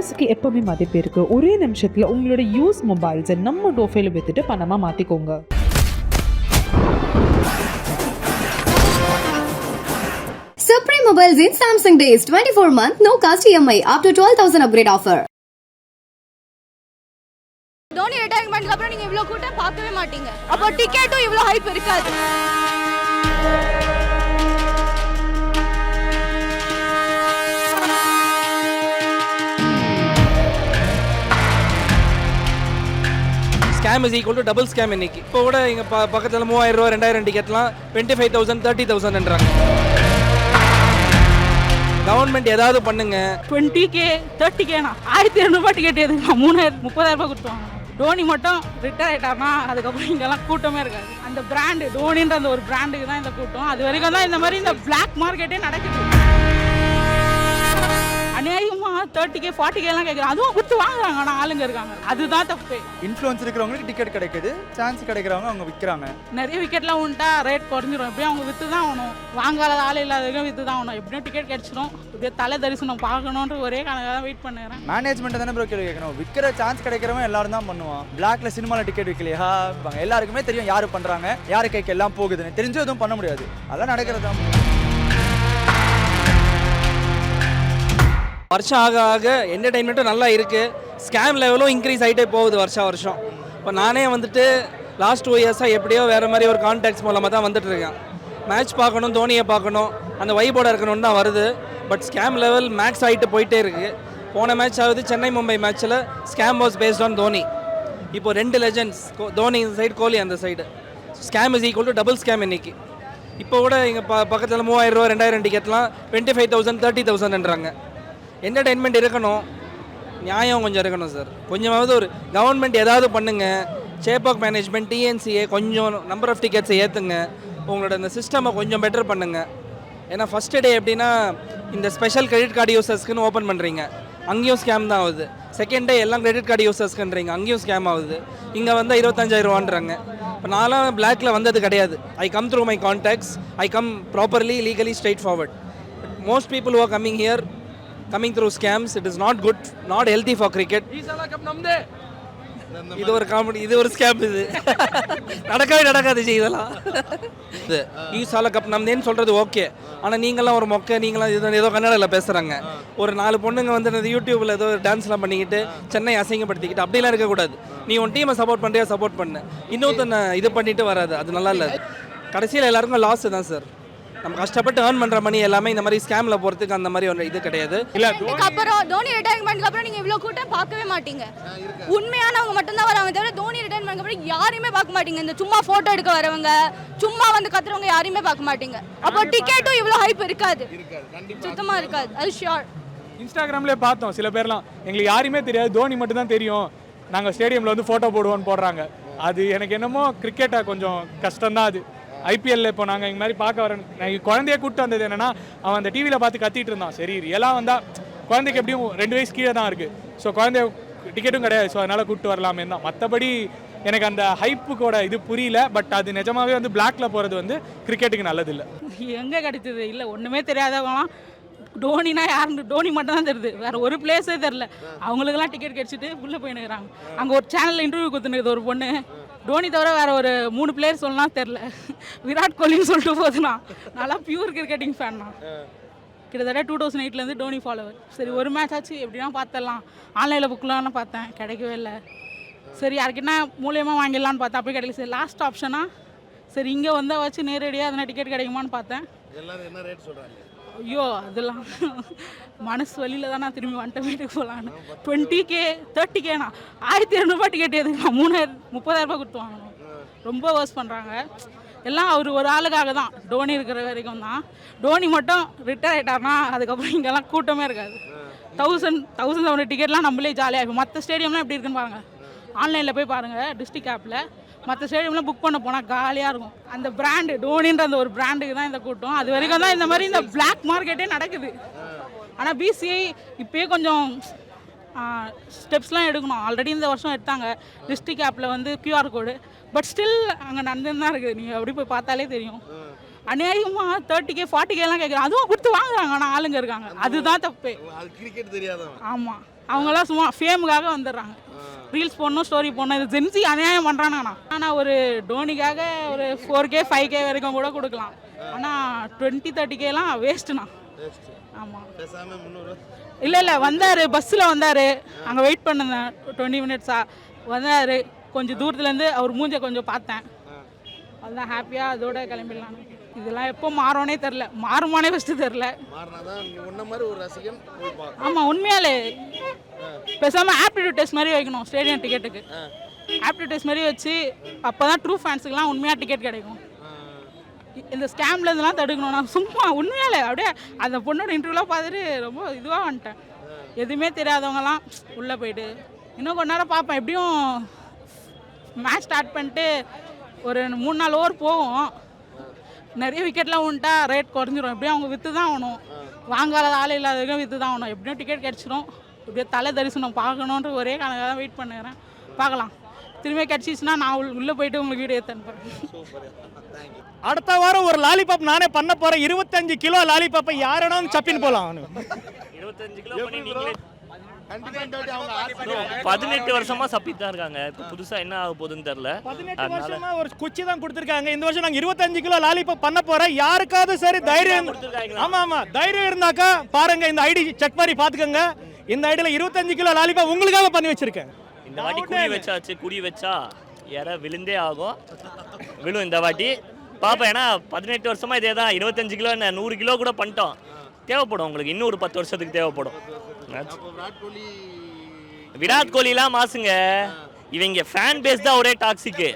மனசுக்கு எப்பவுமே மதிப்பு இருக்கு. ஒரே நிமிஷத்துல உங்களோட யூஸ் மொபைல்ஸை நம்ம டோஃபைல வித்துட்டு பணமா மாத்திக்கோங்க. Supreme Mobiles in Samsung Days 24 month no cost EMI up to 12,000 upgrade offer. Dhoni ரிட்டையர்மெண்ட்க்கு அப்புறம் நீங்க இவ்ளோ கூட்டம் பார்க்கவே மாட்டீங்க. அப்போ டிக்கெட்டும் இவ்ளோ ஹைப் இருக்காது. Scam is equal to double scam இன்னைக்கு. இப்போ கூட இங்கே ப பக்கத்தில் மூவாயிரம் ரூபா ரெண்டாயிரம் டிக்கெட்லாம் டுவெண்ட்டி ஃபைவ் தௌசண்ட் தேர்ட்டி தௌசண்ட்ன்றாங்க கவர்மெண்ட் ஏதாவது பண்ணுங்க. டுவெண்ட்டி கே தேர்ட்டி கேனா ஆயிரத்தி இரநூறுபா டிக்கெட் எதுங்க மூணாயிரம் முப்பதாயிரம் ரூபாய் கொடுத்துவாங்க டோனி மட்டும் ரிட்டையர் ஆயிட்டாருன்னா அதுக்கப்புறம் இங்கெல்லாம் கூட்டமே இருக்காது. அந்த பிராண்டு டோனின்ற அந்த ஒரு பிராண்டுக்கு தான் இந்த கூட்டம். அது வரைக்கும் தான் இந்த மாதிரி இந்த பிளாக் மார்க்கெட்டே நடக்குது. அநியாயமா தேர்ட்டி கே ஃபார்ட்டி கேலாம் கேட்குறாங்க அதுவும் கொடுத்து வாங்குறாங்க. ஆனால் ஆளுங்க இருக்காங்க. அதுதான் தப்பு. இன்ஃப்ளூயன்ஸ் இருக்கிறவங்களுக்கு டிக்கெட் கிடைக்குது. சான்ஸ் கிடைக்கிறவங்க அவங்க விற்கிறாங்க நிறைய விக்கெட்லாம் உண்டா? ரேட் குறைஞ்சிரும். எப்படியும் அவங்க விற்று தான் ஆகணும். வாங்காத ஆள் இல்லாதவங்க விற்று தான் ஆகணும். எப்படியும் டிக்கெட் கிடச்சிரும். இப்படியே தலை தரிசனம் பார்க்கணுன்ற ஒரே கணக்காக தான் வெயிட் பண்ணுறேன். மேனேஜ்மெண்ட் தானே ப்ரோ கேள்வி கேட்கணும். விற்கிற சான்ஸ் கிடைக்கிறவன் எல்லாரும் தான் பண்ணுவான். பிளாக்ல சினிமாவில் டிக்கெட் விற்கலையா எல்லாருக்குமே தெரியும் யாரு பண்றாங்க யாரு கைக்கு எல்லாம் போகுதுன்னு. தெரிஞ்சு எதுவும் பண்ண முடியாது. அதெல்லாம் நடக்கிறது தான் வருஷம் ஆக ஆக என்டர்டைன்மெண்ட்டும் நல்லா இருக்குது ஸ்கேம் லெவலும் இன்க்ரீஸ் ஆகிட்டே போகுது வருஷம் வருஷம். இப்போ நானே வந்துட்டு லாஸ்ட் டூ இயர்ஸாக எப்படியோ வேறு மாதிரி ஒரு கான்டாக்ட்ஸ் மூலமாக தான் வந்துட்டு இருக்கேன். மேட்ச் பார்க்கணும் தோனியை பார்க்கணும் அந்த வைபோட இருக்கணும்னு தான் வருது. பட் ஸ்கேம் லெவல் மேக்ஸ் ஆகிட்டு போயிட்டே இருக்குது போன மேட்ச் ஆகுது சென்னை மும்பை மேட்ச்சில் scam was based on Dhoni. இப்போ ரெண்டு லெஜண்ட்ஸ் தோனி இந்த சைடு கோலி அந்த side scam is equal to double scam இன்னைக்கு. இப்போ கூட இங்கே ப பக்கத்தில் மூவாயிரம் ரூபா ரெண்டாயிரம் டிக்கெட்லாம் டுவெண்ட்டி ஃபைவ் தௌசண்ட் தேர்ட்டி தௌசண்ட்ன்றாங்க என்டர்டெயின்மெண்ட் இருக்கணும். நியாயம் கொஞ்சம் இருக்கணும் சார் கொஞ்சமாவது ஒரு கவர்மெண்ட் ஏதாவது பண்ணுங்க. சேப்பாக் மேனேஜ்மெண்ட் டிஎன்சிஏ கொஞ்சம் நம்பர் ஆஃப் டிக்கெட்ஸை ஏற்றுங்க உங்களோட இந்த சிஸ்டமை கொஞ்சம் பெட்டர் பண்ணுங்க. ஏன்னா ஃபஸ்ட்டு டே எப்படின்னா இந்த ஸ்பெஷல் கிரெடிட் கார்டு யூசர்ஸ்க்குன்னு ஓப்பன் பண்ணுறீங்க அங்கேயும் ஸ்கேம் தான் ஆகுது. செகண்ட் டே எல்லாம் கிரெடிட் கார்டு யூசர்ஸ்க்குன்றீங்க அங்கேயும் ஸ்கேம் ஆகுது. இங்கே வந்தால் இருபத்தஞ்சாயிரம் ரூபான்றாங்க இப்போ நான்லாம் பிளாக்ல வந்தது கிடையாது. I come through my contacts I come properly legally straightforward most people oh coming here coming through scams it is not good not healthy for cricket. இது ஒரு காமெடி இது ஒரு ஸ்கேம் இது. நடக்கவே நடக்காது ஜி இதெல்லாம். இது ஈசால கப் நம்தேன்னு சொல்றது ஓகே ஆனால் நீங்களாம் ஒரு மொக்க நீங்களாம் இது ஏதோ கன்னடாவில் பேசுகிறாங்க ஒரு நாலு பொண்ணுங்க வந்து இந்த யூடியூப்பில் ஏதோ டான்ஸ்லாம் பண்ணிக்கிட்டு சென்னை அசிங்கப்படுத்திக்கிட்டு அப்படிலாம் இருக்கக்கூடாது. நீ உன் டீமை சப்போர்ட் பண்ணுறியா சப்போர்ட் பண்ணு. இன்னொருத்தனை இது பண்ணிட்டு வராது அது நல்லா இல்லை. கடைசியில் எல்லாருக்கும் லாஸ் தான் சார் நம்ம கஷ்டப்பட்டு ஏர்ன் பண்ணுற மணி எல்லாமே இந்த மாதிரி ஸ்கேமில் போகிறதுக்கு அந்த மாதிரி ஒரு இது கிடையாது. இதுக்கு அப்புறம் தோனி ரிட்டையர்மெண்ட்க்கு அப்புறம் நீங்க இவ்ளோ கூட்டம் பார்க்கவே மாட்டீங்க. உண்மையானவங்க மட்டும் தான் வராங்க தவிர தோனி ரிட்டையர்மெண்ட்க்கு அப்புறம் யாரையுமே பார்க்க மாட்டீங்க. இந்த சும்மா போட்டோ எடுக்க வரவங்க சும்மா வந்து கத்துறவங்க யாரையுமே பார்க்க மாட்டீங்க. அப்போ டிக்கெட்டும் இவ்ளோ ஹைப் இருக்காது. சுத்தமா இருக்காது. அது ஷியோர் இன்ஸ்டாகிராம்லேயே பார்த்தோம் சில பேர்லாம். எங்களுக்கு யாருமே தெரியாது. தோனி மட்டும் தான் தெரியும். நாங்கள் ஸ்டேடியமில் வந்து ஃபோட்டோ போடுவோம்னு போடுறாங்க. அது எனக்கு என்னமோ கிரிக்கெட்டை கொஞ்சம் கஷ்டம்தான் அது. ஐபிஎல்ல இப்போ நாங்கள் இந்த மாதிரி பார்க்க வரேன் நான் குழந்தைய கூப்பிட்டு வந்தது என்னன்னா அவன் அந்த டிவியில் பார்த்து கத்திட்டு இருந்தான். சரி ரியலாக வந்தால் குழந்தைக்கு எப்படியும் ரெண்டு வயசு கீழே தான் இருக்குது ஸோ குழந்தைய டிக்கெட்டும் கிடையாது. ஸோ அதனால் கூப்பிட்டு வரலாமே தான். மற்றபடி எனக்கு அந்த ஹைப்புக்கோட இது புரியல. பட் அது நிஜமாவே வந்து பிளாக்ல போகிறது வந்து கிரிக்கெட்டுக்கு நல்லது இல்லை எங்கே கிடைச்சது இல்லை ஒன்றுமே தெரியாதவங்களாம் டோனினா யாருன்னு டோனி மட்டும் தான் தெரியுது. வேற ஒரு பிளேஸே தெரில அவங்களுக்கெல்லாம் டிக்கெட் கிடைச்சிட்டு உள்ளே போயினுக்கிறாங்க அங்கே ஒரு சேனலில் இன்டர்வியூ கொடுத்துனுக்குது ஒரு பொண்ணு. டோனி தவிர வேற ஒரு மூணு பிளேயர் சொல்லலாம் தெரில விராட் கோலின்னு சொல்லிட்டு போகுதுண்ணா நல்லா பியூர் கிரிக்கெட்டிங் ஃபேன் தான் கிட்டத்தட்ட டூ தௌசண்ட் எயிட்லேருந்து டோனி ஃபாலோவர் சரி ஒரு மேட்ச் ஆச்சு எப்படின்னா பார்த்துடலாம் ஆன்லைனில் புக்கலாம்னு பார்த்தேன் கிடைக்கவே இல்லை. சரி யாருக்கிட்ட மூலியமாக வாங்கிடலான்னு பார்த்தேன் அப்படி கிடைக்கல. சரி லாஸ்ட் ஆப்ஷனா சரி இங்கே வந்தால் வச்சு நேரடியாக எதனா டிக்கெட் கிடைக்குமான்னு பார்த்தேன் ஐயோ அதெல்லாம் மனசு வழியில் தான் நான் திரும்பி வந்துட்டு வீட்டுக்கு போகலான்னு டுவெண்ட்டி கே தேர்ட்டி கேனா ஆயிரத்தி இரநூறுபா டிக்கெட் எதுக்கு மூணாயிரம் முப்பதாயிரம் ரூபாய் கொடுத்து வாங்கணும் ரொம்ப வேர்ஸ் பண்ணுறாங்க எல்லாம் அவர் ஒரு ஆளுக்காக தான். டோனி இருக்கிற வரைக்கும் தான். டோனி மட்டும் ரிட்டையர் ஆகிட்டார்னா அதுக்கப்புறம் இங்கெல்லாம் கூட்டமே இருக்காது. தௌசண்ட் தௌசண்ட் செவன் டிக்கெட்லாம் நம்மளே ஜாலியாக இருக்கும். மற்ற ஸ்டேடியம்லாம் எப்படி இருக்குன்னு பாருங்கள் ஆன்லைனில் போய் பாருங்கள் டிஸ்ட்ரிக்ட் ஆப்பில் மற்ற ஸ்டேடியம்லாம் புக் பண்ண போனால் காலியாக இருக்கும். அந்த பிராண்டு டோனின்ற அந்த ஒரு பிராண்டுக்கு தான் இந்த கூட்டம். அது வரைக்கும் தான் இந்த மாதிரி இந்த பிளாக் மார்க்கெட்டே நடக்குது. ஆனால் பிசிஐ இப்போயே கொஞ்சம் ஸ்டெப்ஸ்லாம் எடுக்கணும். ஆல்ரெடி இந்த வருஷம் எடுத்தாங்க. டிஸ்ட்ரிக்ட் ஆப்பில் வந்து கியூஆர் கோடு பட் ஸ்டில் அங்கே நடந்துன்னு தான் இருக்குது. நீங்கள் அப்படி போய் பார்த்தாலே தெரியும். அநியாயமாக தேர்ட்டி கே ஃபார்ட்டி கேலாம் கேட்குறாங்க அதுவும் கொடுத்து வாங்குறாங்க. ஆனால் ஆளுங்க இருக்காங்க. அதுதான் தப்பு. கிரிக்கெட் தெரியாதவன். ஆமாம் அவங்கெல்லாம் சும்மா ஃபேமுக்காக வந்துடுறாங்க. ரீல்ஸ் போடணும் ஸ்டோரி போடணும். இது ஜென்சி அநியாயம் பண்ணுறானுங்கண்ணா ஆனால் ஒரு டோனிக்காக ஒரு ஃபோர் கே ஃபைவ் கே வரைக்கும் கூட கொடுக்கலாம். ஆனால் டுவெண்ட்டி தேர்ட்டி கேலாம் வேஸ்ட்டுண்ணா ஆமாம் இல்லை இல்லை. வந்தார். பஸ்ஸில் வந்தார். அங்கே வெயிட் பண்ணுந்தேன் டுவெண்ட்டி மினிட்ஸா வந்தார். கொஞ்சம் தூரத்துலேருந்து அவர் மூஞ்ச கொஞ்சம் பார்த்தேன். அதுதான் ஹாப்பியாக அதோட கிளம்பிடலாம் இதெல்லாம் எப்போ மாறும்னே தெரில மாறுமானே ஃபஸ்ட்டு தெரில ஆமாம் உண்மையாலே. பேசாமல் ஆப்டிடியூட் டெஸ்ட் மாதிரி வைக்கணும் ஸ்டேடியம் டிக்கெட்டுக்கு ஆப்டிடியூட் டெஸ்ட் மாதிரி வச்சு அப்போ தான் ட்ரூ ஃபேன்ஸுக்குலாம் உண்மையாக டிக்கெட் கிடைக்கும். இந்த ஸ்கேம்ல இருந்தெல்லாம் தடுக்கணும். நான் சும்மா உண்மையாலே அப்படியே அந்த பொண்ணோட இன்டர்வியூலாம் பார்த்துட்டு ரொம்ப இதுவாக வந்துட்டேன். எதுவுமே தெரியாதவங்கலாம் உள்ளே போயிட்டு இன்னும் கொஞ்ச நேரம் பார்ப்பேன். எப்படியும் மேட்ச் ஸ்டார்ட் பண்ணிட்டு ஒரு மூணு நாலு ஓவர் போகும். நிறைய விக்கெட்லாம் உண்டா ரேட் குறைஞ்சிரும். எப்படியும் அவங்க விற்று தான் ஆகணும். வாங்காத ஆள் இல்லாதவங்க விற்று தான் ஆகணும். எப்படியும் டிக்கெட் கிடச்சிரும். இப்படியே தலை தரிசனம் பார்க்கணுன்ற ஒரே கணக்காக தான் வெயிட் பண்ணுறேன் பார்க்கலாம். திரும்ப கிடச்சிச்சுன்னா நான் உள்ள- உள்ளே போயிட்டு உங்களுக்கு வீடியோ எடுத்து அனுப்புகிறேன் அடுத்த வாரம் ஒரு லாலிபாப் நானே பண்ண போறேன். இருபத்தஞ்சு கிலோ லாலிபாப்பை யாரும் சப்பின்னு போலாம். அவனு இருபத்தஞ்சு கிலோ பதினெட்டு வருஷமா சப்பிட்டு தான் இருக்காங்க. இப்போ புதுசா என்ன ஆக போகுதுன்னு தெரியல. பதினெட்டு வருஷமா ஒரு குச்சி தான் கொடுத்துருக்காங்க. இந்த வருஷம் நாங்க இருபத்தஞ்சு கிலோ லாலிபாப் பண்ண போறேன் யாருக்காவது சரி தைரியம்? ஆமா ஆமா. தைரியம் இருந்தாக்கா பாருங்க இந்த ஐடி செக் பண்ணி பாத்துக்கோங்க இந்த ஐடியில இருபத்தஞ்சு கிலோ லாலிபாப் உங்களுக்காக பண்ணி வச்சிருக்கேன். இந்த வாட்டி குடி வச்சாச்சு குடி வச்சா யார விழுந்தே ஆகும். விழும் இந்த வாட்டி. பாப்பேன் ஏன்னா பதினெட்டு வருஷமா இதே தான் இருபத்தஞ்சு கிலோ என்ன நூறு கிலோ கூட பண்ணிட்டோம். தேவைப்படும் உங்களுக்கு. இன்னும் ஒரு பத்து வருஷத்துக்கு தேவைப்படும். விராட் கோலி விராட் கோலிலாம் மாசுங்க. இவங்க ஃபேன் பேஸ் தான் ஒரே டாக்ஸிக்கு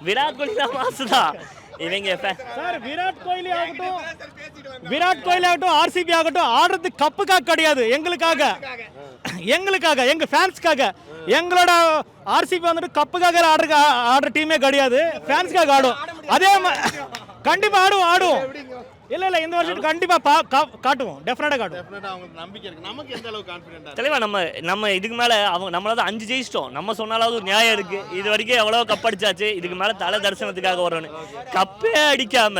விராட் கோலி தான் மாசுதான் இவங்க fan- சார் விராட் கோலி ஆகட்டும் விராட் கோலி ஆகட்டும் ஆர்சிபி ஆகட்டும் ஆடுறது கப்புக்காக கிடையாது. எங்களுக்காக. எங்களுக்காக எங்க ஃபேன்ஸ்க்காக எங்களோட ஆர்சிபி வந்துட்டு கப்புக்காக ஆடுற ஆடுற டீமே கிடையாது. ஃபேன்ஸ்க்காக ஆடும். அதே கண்டிப்பா ஆடும் ஆடும் இல்ல இல்ல இந்த வருஷம் கண்டிப்பா பா- கா- காட்டுவோம். டெஃபினட்டா காட்டுவோம். டெஃபினட்டா அவங்களுக்கு நம்பிக்கை இருக்கு. நமக்கு எந்த அளவுக்கு கான்ஃபிடென்ட்டா தலைவா நம்ம நம்ம இதுக்கு மேல அவங்க நம்மளாவது அஞ்சு ஜெயிச்சிட்டோம். நம்ம சொன்னாலாவது ஒரு நியாயம் இருக்கு. இது வரைக்கும் எவ்வளோ கப் அடிச்சாச்சு இதுக்கு மேல தலை தரிசனத்துக்காக வரணும் கப்பே அடிக்காம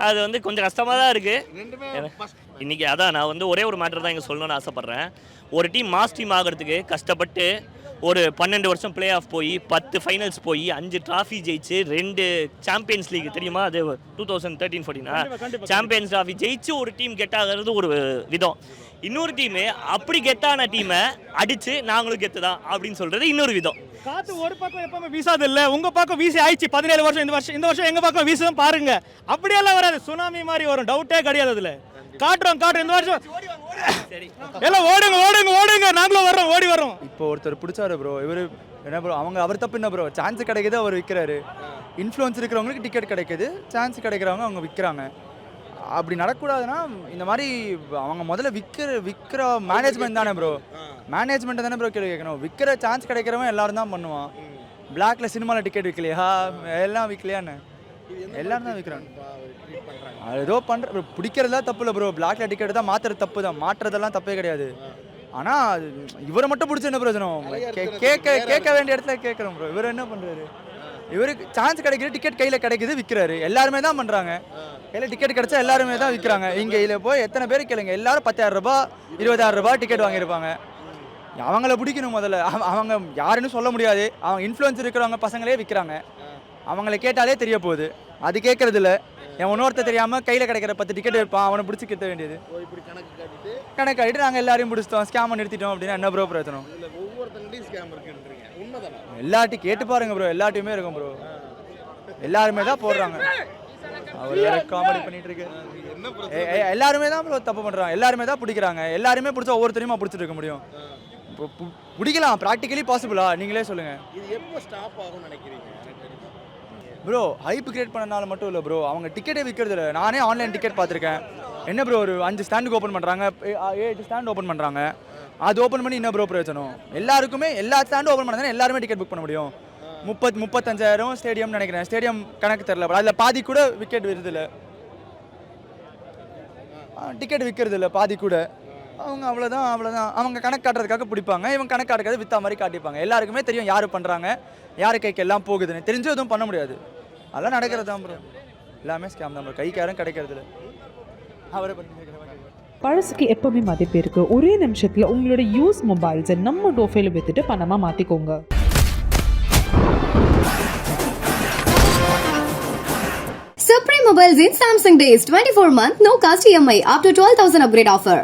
அது வந்து கொஞ்சம் கஷ்டமா தான் இருக்கு. ரெண்டுமே first இன்னைக்கு அதான் நான் வந்து ஒரே ஒரு மேட்டர் தான் இங்கே சொல்லணும்னு ஆசைப்பட்றேன். ஒரு டீம் மாஸ் டீம் ஆகிறதுக்கு கஷ்டப்பட்டு ஒரு பன்னெண்டு வருஷம் ப்ளே ஆஃப் போய் பத்து ஃபைனல்ஸ் போய் அஞ்சு டிராஃபி ஜெயிச்சு ரெண்டு சாம்பியன்ஸ் லீக் தெரியுமா? அது டூ தௌசண்ட் தேர்ட்டீன் ஃபோர்டீனா சாம்பியன்ஸ் டிராஃபி ஜெயிச்சு ஒரு டீம் கெட் ஆகிறது ஒரு விதம். இன்னொரு டீமு அப்படி கெத்தான டீமை அடிச்சு நாங்களும் கெத்து தான் அப்படின்னு சொல்றது இன்னொரு விதம். காத்து ஒரு பக்கம் எப்பவுமே வீசாது இல்ல. உங்க பக்கம் வீசி ஆயிடுச்சு. பதினேழு வருஷம் இந்த வருஷம் இந்த வருஷம் எங்க பக்கம் வீசும் பாருங்க. அப்படியெல்லாம் வராது. சுனாமி மாதிரி வரும். டவுட்டே கிடையாது அதுல. காட்டுறோம் காட்டுறோம். இந்த வருஷம் எல்லாம் ஓடுங்க ஓடுங்க ஓடுங்க. நாங்களும் வர்றோம் ஓடி வர்றோம். இப்போ ஒருத்தர் பிடிச்சாரு ப்ரோ இவர் என்ன ப்ரோ அவங்க அவர் தப்பு என்ன ப்ரோ சான்ஸ் கிடைக்குது அவர் விற்கிறாரு இன்ஃப்ளூயன்ஸ் இருக்கிறவங்களுக்கு டிக்கெட் கிடைக்குது சான்ஸ் கிடைக்கிறவங்க அவங்க விற்கிறாங்க அப்படி நடக்கூடாதுன்னா இந்த மாதிரி அவங்க முதல்ல விற்கிற விற்கிற மேனேஜ்மெண்ட் தானே ப்ரோ மேனேஜ்மெண்ட் தானே ப்ரோ கேள்வி கேட்கணும். விற்கிற சான்ஸ் கிடைக்கிறவன் எல்லாரும் தான் பண்ணுவான். பிளாக்ல சினிமாவில் டிக்கெட் விற்கலையா எல்லாம் விற்கலையான்னு எல்லாரும் தான் விற்கிறாங்க ஏதோ பண்ணுற பிடிக்கிறதா தப்பு இல்லை ப்ரோ பிளாக்ல டிக்கெட் தான் மாத்துறது தப்பு தான் மாற்றுறதெல்லாம் தப்பே கிடையாது. ஆனால் இவரை மட்டும் பிடிச்ச என்ன கே- கேட்க கேட்க வேண்டிய இடத்துல கேட்குறோம் ப்ரோ இவர் என்ன பண்ணுறாரு இவருக்கு சான்ஸ் கிடைக்குது டிக்கெட் கையில் கிடைக்குது விற்கிறாரு எல்லாருமே தான் பண்ணுறாங்க கையில் டிக்கெட் கிடைச்சா எல்லாருமே தான் விற்கிறாங்க இங்கே இதில் போய் எத்தனை பேர் கேளுங்க. எல்லாரும் பத்தாயிரம் ரூபாய் இருபதாயிரம் ரூபாய் டிக்கெட் வாங்கியிருப்பாங்க. அவங்கள பிடிக்கணும் முதல்ல. அவ- அவங்க யாருன்னு சொல்ல முடியாது. அவங்க இன்ஃப்ளூயன்ஸ் இருக்கிறவங்க பசங்களே விற்கிறாங்க அவங்கள கேட்டாலே தெரிய போகுது. அது கேட்கறது இல்ல என் இன்னொருத்தர் தெரியாமல் கையில் கிடைக்கிற பத்து டிக்கெட் இருப்பான் அவனை பிடிச்சி கிட்ட வேண்டியது. கணக்கு ஆகிட்டு நாங்கள் எல்லாரையும் பிடிச்சிட்டோம். ஸ்கேம் நிறுத்திட்டோம் அப்படின்னா என்ன ப்ரோ பிரச்சனை எல்லாட்டையும் கேட்டு பாருங்க ப்ரோ எல்லாட்டையுமே இருக்கும் ப்ரோ எல்லாருமே தான் போடுறாங்க. அவர் வேற காமெடி பண்ணிட்டு இருக்கு. எல்லாருமே தான் ப்ரோ தப்பு பண்றாங்க. எல்லாருமே தான் பிடிக்கிறாங்க. எல்லாருமே பிடிச்சா ஒவ்வொருத்தரையுமா பிடிச்சிட்டு இருக்க முடியும்? பிடிக்கலாம். ப்ராக்டிக்கலி பாசிபிளா நீங்களே சொல்லுங்க. இது எப்போ ஸ்டாப் ஆகும்னு நினைக்கிறீங்க. ப்ரோ ஹைப் கிரியேட் பண்ணனால மட்டும் இல்லை ப்ரோ அவங்க டிக்கெட்டே விற்கிறது இல்லை. நானே ஆன்லைன் டிக்கெட் பார்த்துருக்கேன். என்ன ப்ரோ ஒரு அஞ்சு ஸ்டாண்டுக்கு ஓப்பன் பண்ணுறாங்க ஏழு ஸ்டாண்ட் ஓப்பன் பண்ணுறாங்க அது ஓப்பன் பண்ணி என்ன ப்ரோ பிரயோஜனம்? எல்லாருக்குமே எல்லா ஸ்டாண்டும் ஓப்பன் பண்ணால் எல்லாருமே டிக்கெட் புக் பண்ண முடியும். முப்பத் முப்பத்தஞ்சாயிரம் ஸ்டேடியம் நினைக்கிறேன். ஸ்டேடியம் கணக்கு தெரில அதில் பாதி கூட விக்கெட் வருது இல்லை. டிக்கெட் விற்கிறது இல்லை பாதி கூட. அவங்க அவ்வளோதான் அவ்வளோதான் அவங்க கணக்கு காட்டுறதுக்காக பிடிப்பாங்க. இவங்க கணக்கு காட்டுறது வித்தா மாதிரி காட்டிப்பாங்க. எல்லாருக்குமே தெரியும் யார் பண்ணுறாங்க யார் கைக்கு எல்லாம் போகுதுன்னு. தெரிஞ்சு எதுவும் பண்ண முடியாது. அதெல்லாம் நடக்கிறது தான் ப்ரோ எல்லாமே ஸ்கேம் தான் ப்ரோ கைக்கு கிடைக்கிறது இல்லை அவரை பண்ணி பழசுக்கு எப்போவுமே மதிப்பு இருக்கு. ஒரே நிமிஷத்தில் உங்களோட யூஸ் மொபைல்ஸை நம்ம டோஃபைல வித்துட்டு பணமாக மாற்றிக்கோங்க Supreme Mobiles in Samsung Days 24 month no cost EMI up to 12000 upgrade offer.